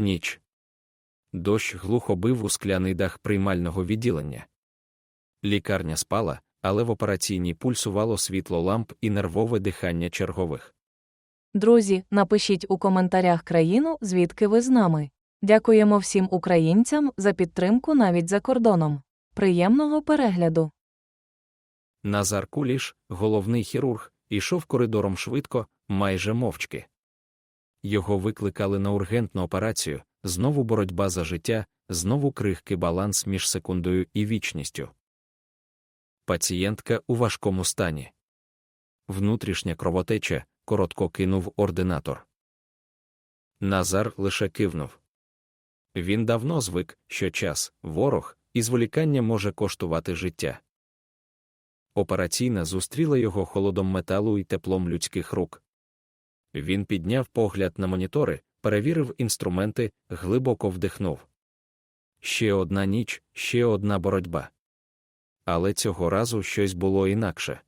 Ніч. Дощ глухо бив у скляний дах приймального відділення. Лікарня спала, але в операційній пульсувало світло ламп і нервове дихання чергових. Друзі, напишіть у коментарях країну, звідки ви з нами. Дякуємо всім українцям за підтримку навіть за кордоном. Приємного перегляду! Назар Куліш, головний хірург, ішов коридором швидко, майже мовчки. Його викликали на ургентну операцію, знову боротьба за життя, знову крихкий баланс між секундою і вічністю. Пацієнтка у важкому стані. Внутрішня кровотеча, коротко кинув ординатор. Назар лише кивнув. Він давно звик, що час, ворог, і зволікання може коштувати життя. Операційна зустріла його холодом металу і теплом людських рук. Він підняв погляд на монітори, перевірив інструменти, глибоко вдихнув. Ще одна ніч, ще одна боротьба. Але цього разу щось було інакше.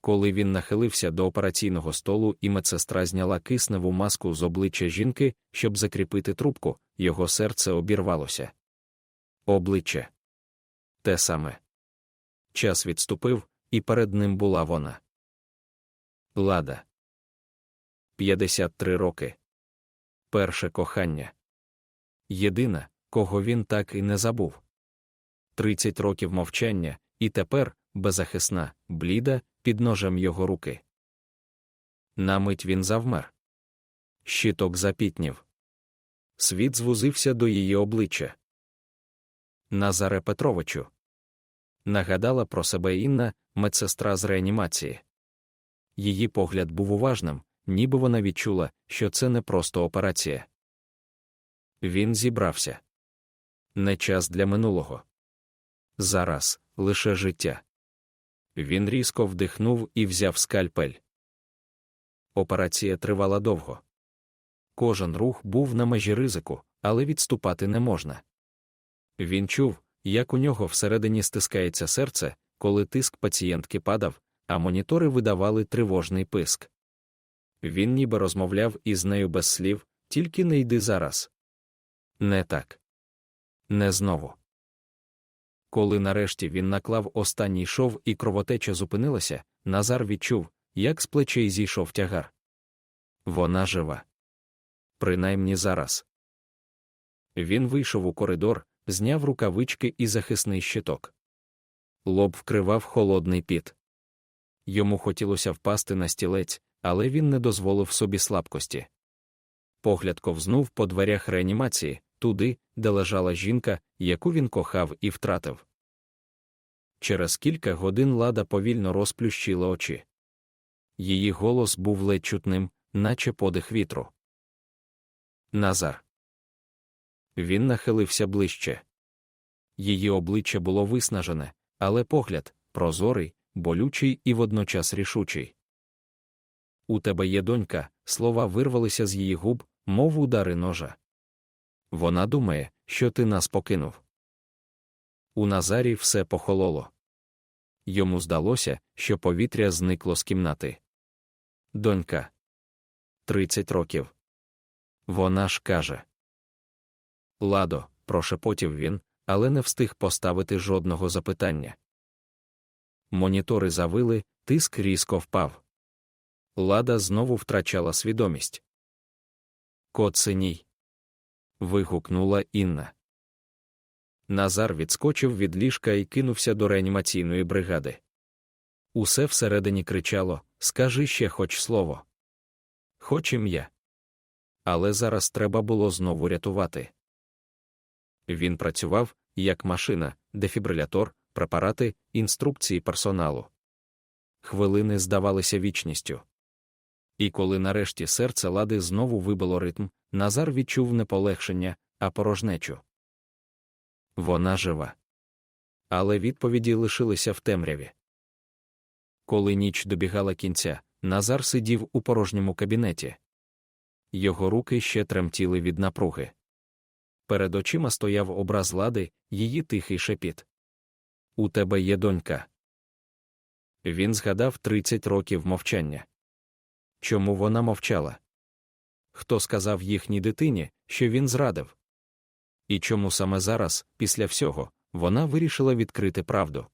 Коли він нахилився до операційного столу і медсестра зняла кисневу маску з обличчя жінки, щоб закріпити трубку, його серце обірвалося. Обличчя. Те саме. Час відступив, і перед ним була вона. Лада. 53 роки. Перше кохання. Єдина, кого він так і не забув. 30 років мовчання, і тепер, беззахисна, бліда, під ножем його руки. На мить він завмер. Щиток запітнів. Світ звузився до її обличчя. Назаре Петровичу. Нагадала про себе Інна, медсестра з реанімації. Її погляд був уважним, ніби вона відчула, що це не просто операція. Він зібрався. Не час для минулого. Зараз лише життя. Він різко вдихнув і взяв скальпель. Операція тривала довго. Кожен рух був на межі ризику, але відступати не можна. Він чув, як у нього всередині стискається серце, коли тиск пацієнтки падав, а монітори видавали тривожний писк. Він ніби розмовляв із нею без слів, тільки не йди зараз. Не так. Не знову. Коли нарешті він наклав останній шов і кровотеча зупинилася, Назар відчув, як з плечей зійшов тягар. Вона жива. Принаймні зараз. Він вийшов у коридор, зняв рукавички і захисний щиток. Лоб вкривав холодний піт. Йому хотілося впасти на стілець, але він не дозволив собі слабкості. Погляд ковзнув по дверях реанімації, туди, де лежала жінка, яку він кохав і втратив. Через кілька годин лада повільно розплющила очі. Її голос був ледь чутним, наче подих вітру. Назар. Він нахилився ближче. Її обличчя було виснажене, але погляд прозорий, болючий і водночас рішучий. У тебе є донька, слова вирвалися з її губ, мов удари ножа. Вона думає, що ти нас покинув. У Назарі все похололо. Йому здалося, що повітря зникло з кімнати. Донька. Тридцять років. Вона ж каже. Ладо, прошепотів він, але не встиг поставити жодного запитання. Монітори завили, тиск різко впав. Лада знову втрачала свідомість. Кот синій. вигукнула Інна. Назар відскочив від ліжка і кинувся до реанімаційної бригади. Усе всередині кричало Скажи ще хоч слово. Хоч ім'я. Але зараз треба було знову рятувати. Він працював, як машина, дефібрилятор, препарати, інструкції персоналу. Хвилини здавалися вічністю. І коли нарешті серце лади знову вибило ритм, Назар відчув не полегшення, а порожнечу. Вона жива. Але відповіді лишилися в темряві. Коли ніч добігала кінця, Назар сидів у порожньому кабінеті. Його руки ще тремтіли від напруги. Перед очима стояв образ лади, її тихий шепіт. У тебе є донька. Він згадав 30 років мовчання. Чому вона мовчала? хто сказав їхній дитині, що він зрадив. І чому саме зараз, після всього, вона вирішила відкрити правду.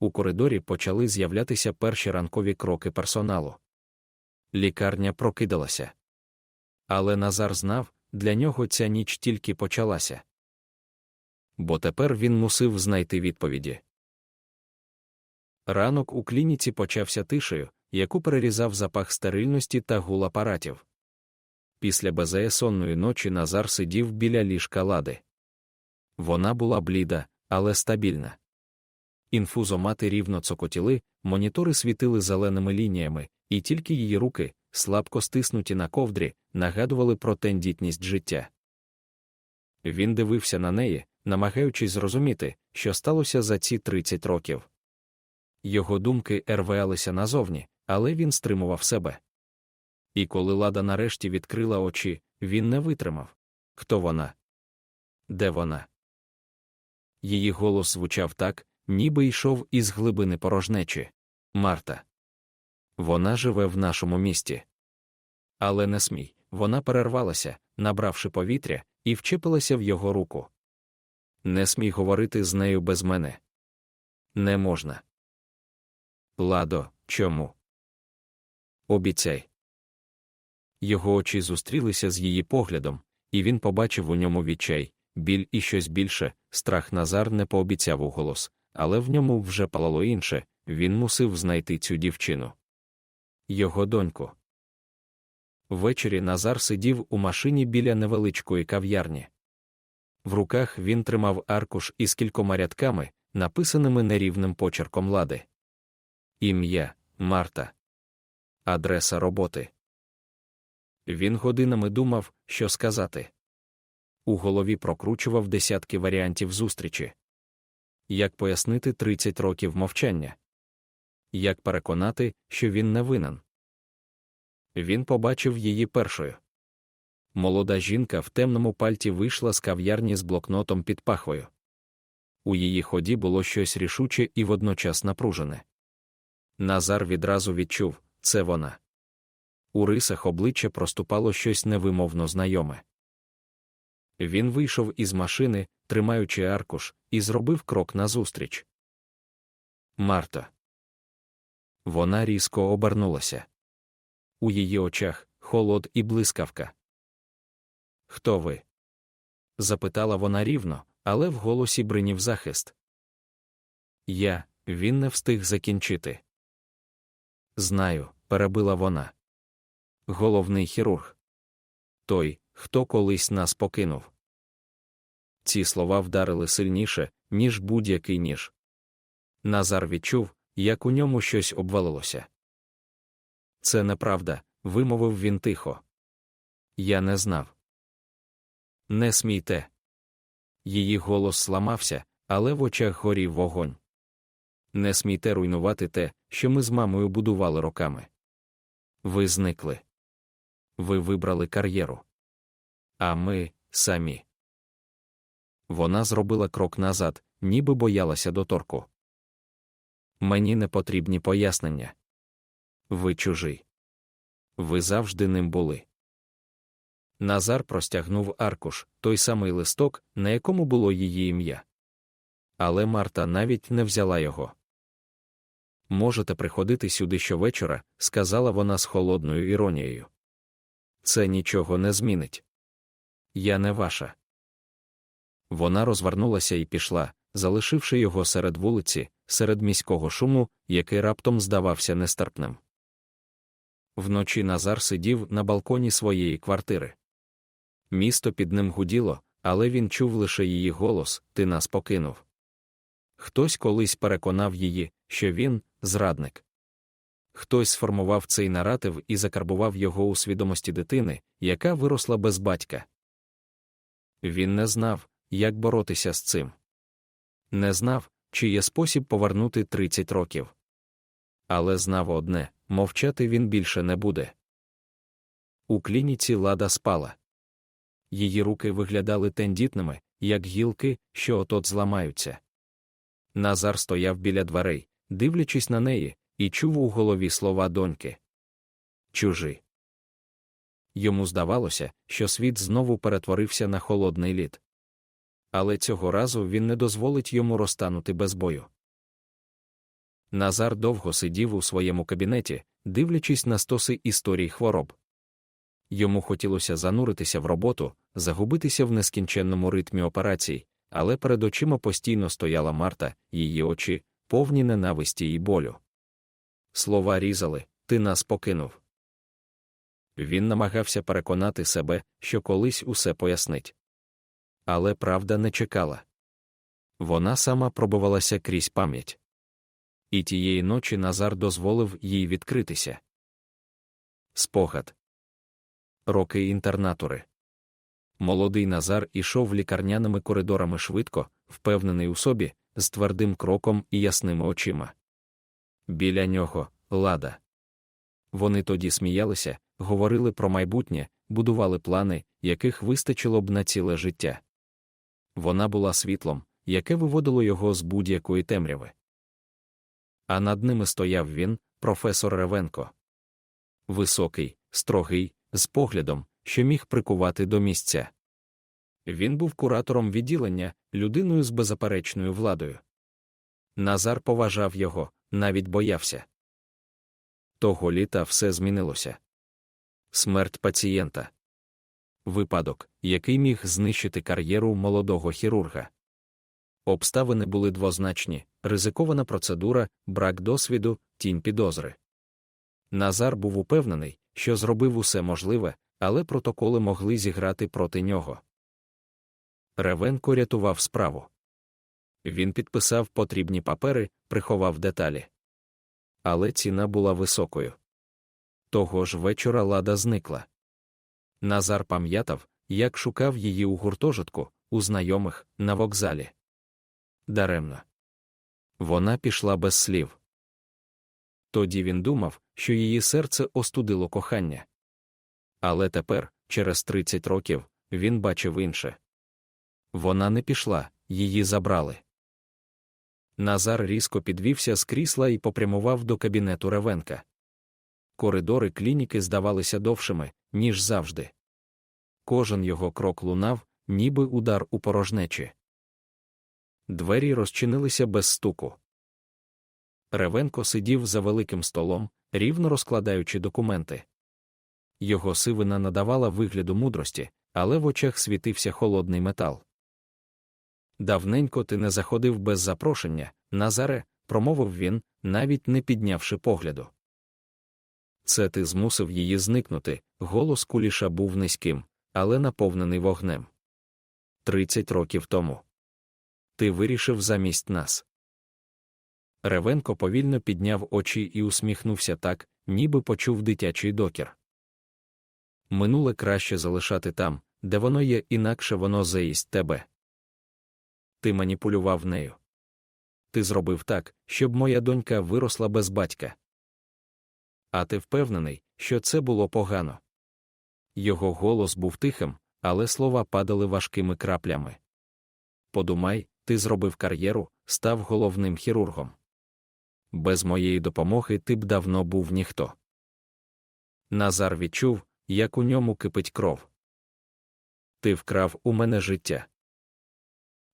У коридорі почали з'являтися перші ранкові кроки персоналу. Лікарня прокидалася. Але Назар знав, для нього ця ніч тільки почалася. Бо тепер він мусив знайти відповіді. Ранок у клініці почався тишею, яку перерізав запах стерильності та гул апаратів. Після безеясонної ночі Назар сидів біля ліжка лади. Вона була бліда, але стабільна. Інфузомати рівно цокотіли, монітори світили зеленими лініями, і тільки її руки, слабко стиснуті на ковдрі, нагадували про тендітність життя. Він дивився на неї, намагаючись зрозуміти, що сталося за ці 30 років. Його думки рвалися назовні, але він стримував себе. І коли лада нарешті відкрила очі, він не витримав. Хто вона? Де вона? Її голос звучав так, ніби йшов із глибини порожнечі. Марта. Вона живе в нашому місті. Але не смій, вона перервалася, набравши повітря, і вчепилася в його руку. Не смій говорити з нею без мене. Не можна. Ладо, чому? Обіцяй. Його очі зустрілися з її поглядом, і він побачив у ньому відчай, біль і щось більше, страх Назар не пообіцяв у голос, але в ньому вже палало інше, він мусив знайти цю дівчину. Його доньку. Ввечері Назар сидів у машині біля невеличкої кав'ярні. В руках він тримав аркуш із кількома рядками, написаними нерівним почерком лади. Ім'я Марта. Адреса роботи. Він годинами думав, що сказати. У голові прокручував десятки варіантів зустрічі. Як пояснити 30 років мовчання? Як переконати, що він не винен? Він побачив її першою. Молода жінка в темному пальті вийшла з кав'ярні з блокнотом під пахвою. У її ході було щось рішуче і водночас напружене. Назар відразу відчув це вона. У рисах обличчя проступало щось невимовно знайоме. Він вийшов із машини, тримаючи аркуш, і зробив крок назустріч. Марта. Вона різко обернулася. У її очах холод і блискавка. Хто ви? запитала вона рівно, але в голосі бринів захист. Я, він не встиг закінчити. Знаю, перебила вона. Головний хірург. Той, хто колись нас покинув. Ці слова вдарили сильніше, ніж будь-який ніж. Назар відчув, як у ньому щось обвалилося. Це неправда, вимовив він тихо. Я не знав. Не смійте. Її голос сламався, але в очах горів вогонь. Не смійте руйнувати те, що ми з мамою будували роками. Ви зникли. Ви вибрали кар'єру. А ми самі. Вона зробила крок назад, ніби боялася доторку. Мені не потрібні пояснення. Ви чужий. Ви завжди ним були. Назар простягнув аркуш, той самий листок, на якому було її ім'я. Але Марта навіть не взяла його. Можете приходити сюди щовечора, сказала вона з холодною іронією. Це нічого не змінить. Я не ваша. Вона розвернулася і пішла, залишивши його серед вулиці, серед міського шуму, який раптом здавався нестерпним. Вночі Назар сидів на балконі своєї квартири. Місто під ним гуділо, але він чув лише її голос Ти нас покинув. Хтось колись переконав її, що він зрадник. Хтось сформував цей наратив і закарбував його у свідомості дитини, яка виросла без батька. Він не знав, як боротися з цим. Не знав, чи є спосіб повернути 30 років. Але знав одне мовчати він більше не буде. У клініці лада спала. Її руки виглядали тендітними, як гілки, що отот зламаються. Назар стояв біля дверей, дивлячись на неї, і чув у голові слова доньки. Чужий. йому здавалося, що світ знову перетворився на холодний лід. Але цього разу він не дозволить йому розтанути без бою. Назар довго сидів у своєму кабінеті, дивлячись на стоси історій хвороб. Йому хотілося зануритися в роботу, загубитися в нескінченному ритмі операцій, але перед очима постійно стояла Марта, її очі, повні ненависті і болю. Слова різали, ти нас покинув. Він намагався переконати себе, що колись усе пояснить. Але правда не чекала. Вона сама пробивалася крізь пам'ять. І тієї ночі Назар дозволив їй відкритися. Спогад. Роки інтернатури. Молодий Назар ішов лікарняними коридорами швидко, впевнений у собі, з твердим кроком і ясними очима. Біля нього лада. Вони тоді сміялися, говорили про майбутнє, будували плани, яких вистачило б на ціле життя. Вона була світлом, яке виводило його з будь-якої темряви. А над ними стояв він, професор Ревенко. Високий, строгий, з поглядом, що міг прикувати до місця. Він був куратором відділення, людиною з беззаперечною владою. Назар поважав його, навіть боявся. Того літа все змінилося. Смерть пацієнта. Випадок, який міг знищити кар'єру молодого хірурга. Обставини були двозначні, ризикована процедура, брак досвіду, тінь підозри. Назар був упевнений, що зробив усе можливе, але протоколи могли зіграти проти нього. Ревенко рятував справу. Він підписав потрібні папери, приховав деталі. Але ціна була високою. Того ж вечора лада зникла. Назар пам'ятав, як шукав її у гуртожитку, у знайомих, на вокзалі. Даремно. Вона пішла без слів. Тоді він думав, що її серце остудило кохання. Але тепер, через 30 років, він бачив інше. Вона не пішла, її забрали. Назар різко підвівся з крісла і попрямував до кабінету Ревенка. Коридори клініки здавалися довшими, ніж завжди. Кожен його крок лунав, ніби удар у порожнечі. Двері розчинилися без стуку. Ревенко сидів за великим столом, рівно розкладаючи документи. Його сивина надавала вигляду мудрості, але в очах світився холодний метал. Давненько ти не заходив без запрошення, Назаре, промовив він, навіть не піднявши погляду. Це ти змусив її зникнути. Голос куліша був низьким, але наповнений вогнем. Тридцять років тому. Ти вирішив замість нас. Ревенко повільно підняв очі і усміхнувся так, ніби почув дитячий докір. Минуле краще залишати там, де воно є, інакше воно заїсть тебе. Ти маніпулював нею. Ти зробив так, щоб моя донька виросла без батька. А ти впевнений, що це було погано. Його голос був тихим, але слова падали важкими краплями. Подумай, ти зробив кар'єру, став головним хірургом. Без моєї допомоги ти б давно був ніхто. Назар відчув, як у ньому кипить кров. Ти вкрав у мене життя.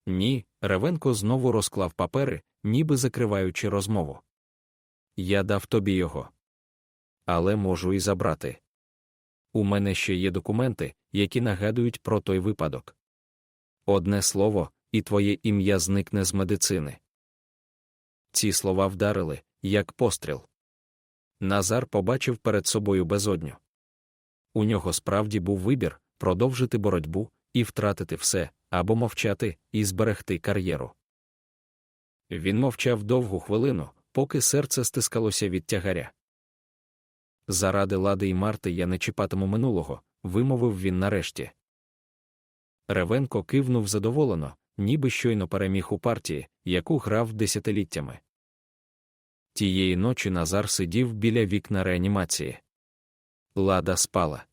Ні, Ревенко знову розклав папери, ніби закриваючи розмову. Я дав тобі його. Але можу і забрати. У мене ще є документи, які нагадують про той випадок. Одне слово, і твоє ім'я зникне з медицини. Ці слова вдарили, як постріл. Назар побачив перед собою безодню. У нього справді був вибір продовжити боротьбу і втратити все, або мовчати і зберегти кар'єру. Він мовчав довгу хвилину, поки серце стискалося від тягаря. Заради лади й Марти я не чіпатиму минулого, вимовив він нарешті. Ревенко кивнув задоволено, ніби щойно переміг у партії, яку грав десятиліттями. Тієї ночі Назар сидів біля вікна реанімації. Лада спала.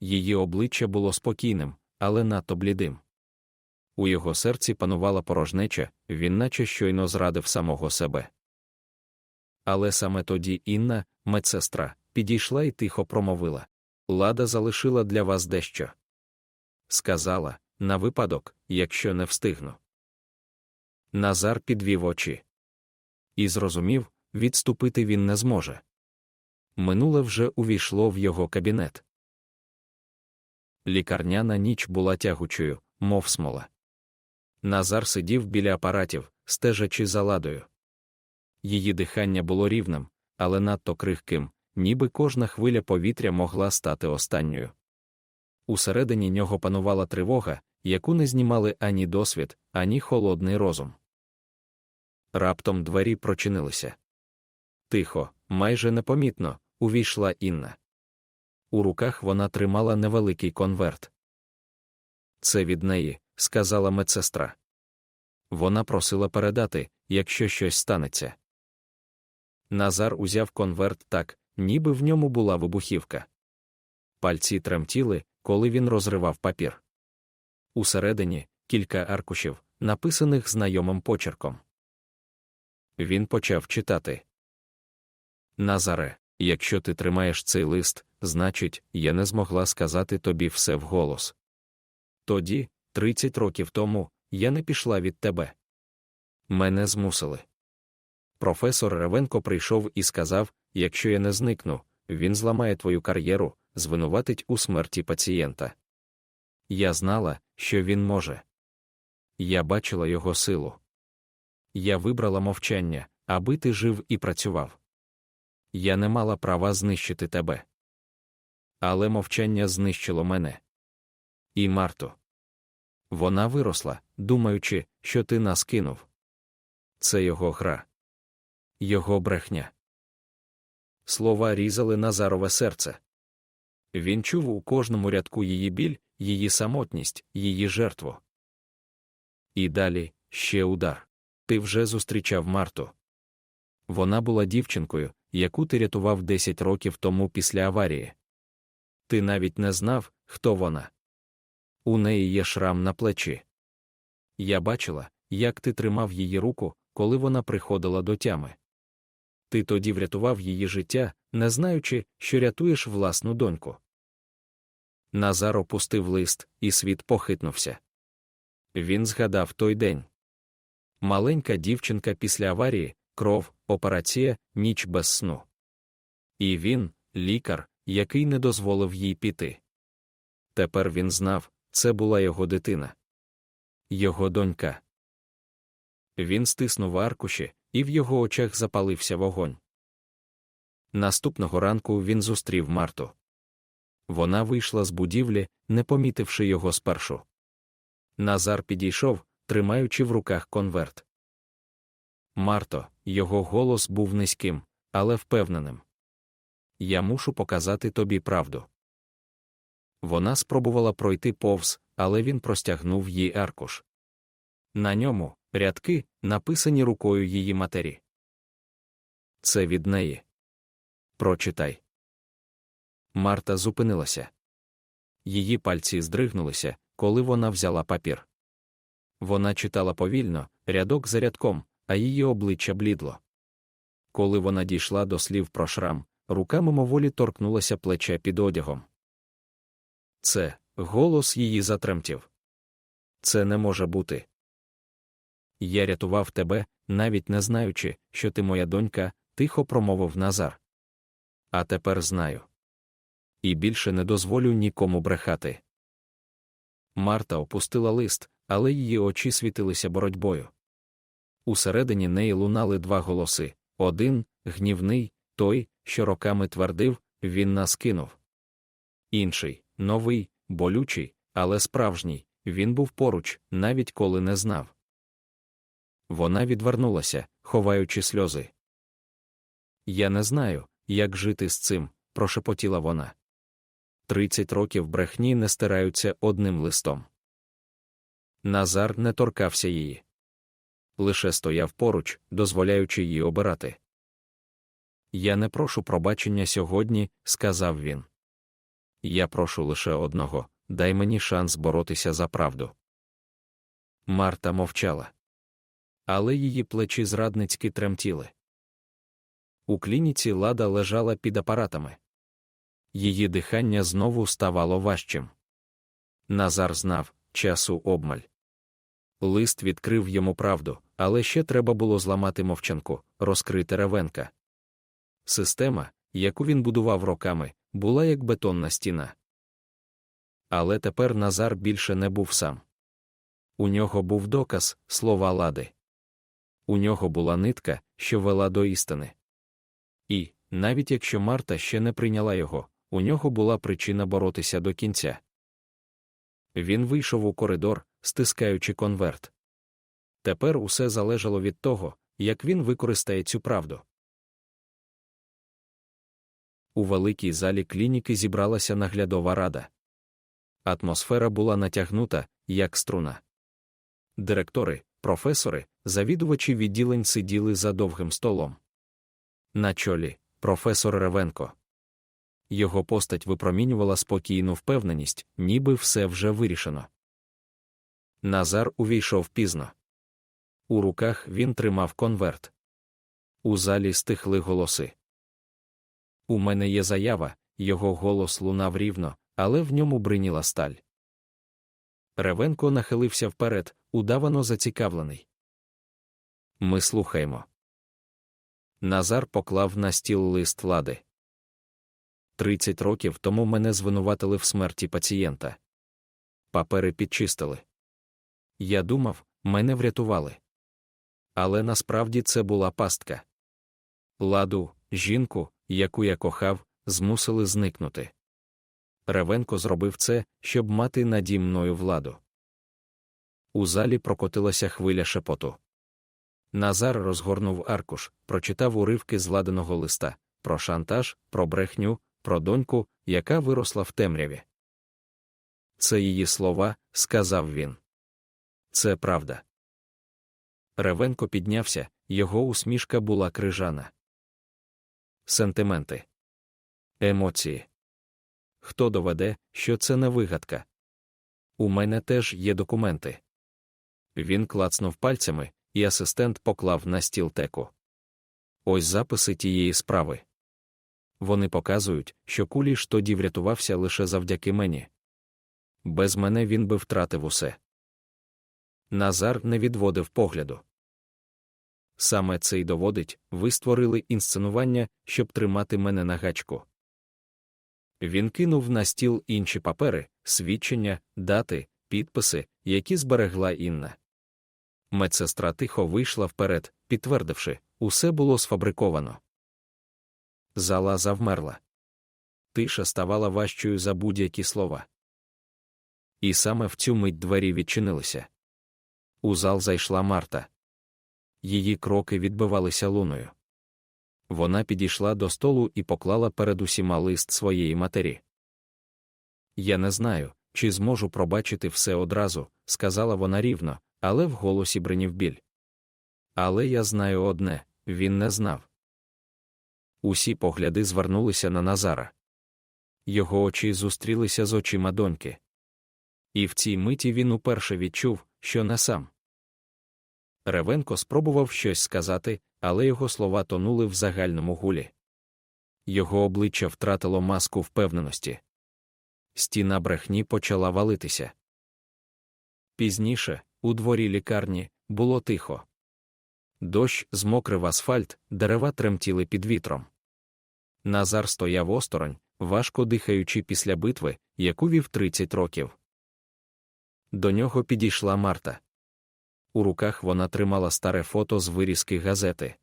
Її обличчя було спокійним, але надто блідим. У його серці панувала порожнеча, він наче щойно зрадив самого себе. Але саме тоді Інна, медсестра, підійшла і тихо промовила Лада залишила для вас дещо. Сказала, на випадок, якщо не встигну. Назар підвів очі. І зрозумів, відступити він не зможе. Минуле вже увійшло в його кабінет. Лікарняна ніч була тягучою, мов смола. Назар сидів біля апаратів, стежачи за ладою. Її дихання було рівним, але надто крихким, ніби кожна хвиля повітря могла стати останньою. Усередині нього панувала тривога, яку не знімали ані досвід, ані холодний розум. Раптом двері прочинилися. Тихо, майже непомітно, увійшла Інна. У руках вона тримала невеликий конверт. Це від неї, сказала медсестра. Вона просила передати, якщо щось станеться. Назар узяв конверт так, ніби в ньому була вибухівка. Пальці тремтіли, коли він розривав папір. Усередині кілька аркушів, написаних знайомим почерком. Він почав читати. Назаре, якщо ти тримаєш цей лист, значить, я не змогла сказати тобі все вголос. Тоді, 30 років тому, я не пішла від тебе. Мене змусили. Професор Ревенко прийшов і сказав: якщо я не зникну, він зламає твою кар'єру, звинуватить у смерті пацієнта. Я знала, що він може. Я бачила його силу. Я вибрала мовчання, аби ти жив і працював. Я не мала права знищити тебе. Але мовчання знищило мене. І Марту. Вона виросла, думаючи, що ти нас кинув. Це його гра, його брехня. Слова різали Назарове серце. Він чув у кожному рядку її біль, її самотність, її жертву. І далі ще удар. Ти вже зустрічав Марту. Вона була дівчинкою, яку ти рятував 10 років тому після аварії. Ти навіть не знав, хто вона. У неї є шрам на плечі. Я бачила, як ти тримав її руку, коли вона приходила до тями. Ти тоді врятував її життя, не знаючи, що рятуєш власну доньку. Назар опустив лист, і світ похитнувся. Він згадав той день. Маленька дівчинка після аварії, кров, операція, ніч без сну. І він, лікар, який не дозволив їй піти. Тепер він знав, це була його дитина. Його донька. Він стиснув аркуші, і в його очах запалився вогонь. Наступного ранку він зустрів Марту. Вона вийшла з будівлі, не помітивши його спершу. Назар підійшов, тримаючи в руках конверт. Марто, його голос був низьким, але впевненим. Я мушу показати тобі правду. Вона спробувала пройти повз, але він простягнув їй аркуш. На ньому рядки, написані рукою її матері. Це від неї. Прочитай. Марта зупинилася. Її пальці здригнулися, коли вона взяла папір. Вона читала повільно, рядок за рядком, а її обличчя блідло. Коли вона дійшла до слів про шрам, рука мимоволі торкнулася плеча під одягом. Це голос її затремтів. Це не може бути. Я рятував тебе, навіть не знаючи, що ти моя донька, тихо промовив Назар. А тепер знаю. І більше не дозволю нікому брехати. Марта опустила лист, але її очі світилися боротьбою. Усередині неї лунали два голоси один гнівний, той, що роками твердив, він нас кинув. Інший новий, болючий, але справжній, він був поруч, навіть коли не знав. Вона відвернулася, ховаючи сльози. Я не знаю, як жити з цим, прошепотіла вона. Тридцять років брехні не стираються одним листом. Назар не торкався її. Лише стояв поруч, дозволяючи їй обирати. Я не прошу пробачення сьогодні, сказав він. Я прошу лише одного дай мені шанс боротися за правду. Марта мовчала. Але її плечі зрадницьки тремтіли. У клініці лада лежала під апаратами. Її дихання знову ставало важчим. Назар знав часу обмаль. Лист відкрив йому правду, але ще треба було зламати мовчанку, розкрити ревенка. Система, яку він будував роками, була як бетонна стіна. Але тепер Назар більше не був сам. У нього був доказ, слова лади. У нього була нитка, що вела до істини. І, навіть якщо Марта ще не прийняла його, у нього була причина боротися до кінця. Він вийшов у коридор, стискаючи конверт. Тепер усе залежало від того, як він використає цю правду. У великій залі клініки зібралася наглядова рада. Атмосфера була натягнута, як струна. Директори, професори, завідувачі відділень сиділи за довгим столом. На чолі професор Ревенко. Його постать випромінювала спокійну впевненість, ніби все вже вирішено. Назар увійшов пізно. У руках він тримав конверт. У залі стихли голоси. У мене є заява, його голос лунав рівно, але в ньому бриніла сталь. Ревенко нахилився вперед, удавано зацікавлений. Ми слухаємо. Назар поклав на стіл лист лади. Тридцять років тому мене звинуватили в смерті пацієнта. Папери підчистили. Я думав, мене врятували. Але насправді це була пастка. Ладу, жінку, яку я кохав, змусили зникнути. Ревенко зробив це, щоб мати наді мною владу. У залі прокотилася хвиля шепоту. Назар розгорнув аркуш, прочитав уривки зладеного листа про шантаж, про брехню, про доньку, яка виросла в темряві. Це її слова, сказав він. Це правда. Ревенко піднявся, його усмішка була крижана. Сентименти. Емоції. Хто доведе, що це не вигадка? У мене теж є документи. Він клацнув пальцями, і асистент поклав на стіл теку. Ось записи тієї справи. Вони показують, що куліш тоді врятувався лише завдяки мені. Без мене він би втратив усе. Назар не відводив погляду. Саме це й доводить, ви створили інсценування, щоб тримати мене на гачку. Він кинув на стіл інші папери, свідчення, дати, підписи, які зберегла Інна. Медсестра тихо вийшла вперед, підтвердивши, усе було сфабриковано. Зала завмерла. Тиша ставала важчою за будь-які слова. І саме в цю мить двері відчинилися. У зал зайшла Марта. Її кроки відбивалися луною. Вона підійшла до столу і поклала перед усіма лист своєї матері. Я не знаю, чи зможу пробачити все одразу, сказала вона рівно, але в голосі бринів біль. Але я знаю одне він не знав. Усі погляди звернулися на Назара. Його очі зустрілися з очима доньки. І в цій миті він уперше відчув, що не сам. Ревенко спробував щось сказати, але його слова тонули в загальному гулі. Його обличчя втратило маску впевненості. Стіна брехні почала валитися. Пізніше, у дворі лікарні, було тихо. Дощ змокрив асфальт, дерева тремтіли під вітром. Назар стояв осторонь, важко дихаючи після битви, яку вів 30 років. До нього підійшла Марта. У руках вона тримала старе фото з вирізки газети.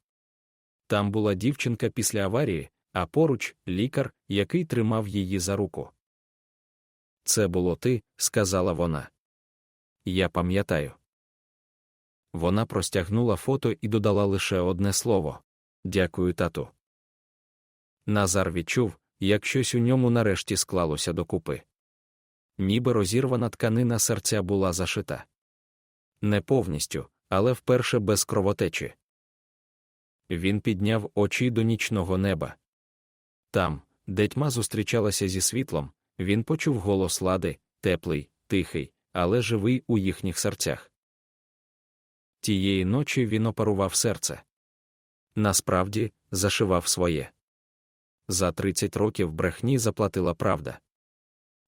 Там була дівчинка після аварії, а поруч лікар, який тримав її за руку. Це було ти, сказала вона. Я пам'ятаю. Вона простягнула фото і додала лише одне слово Дякую, тату. Назар відчув, як щось у ньому нарешті склалося докупи. Ніби розірвана тканина серця була зашита. Не повністю, але вперше без кровотечі. Він підняв очі до нічного неба. Там, де тьма зустрічалася зі світлом, він почув голос лади, теплий, тихий, але живий у їхніх серцях. Тієї ночі він оперував серце. Насправді, зашивав своє. За 30 років брехні заплатила правда.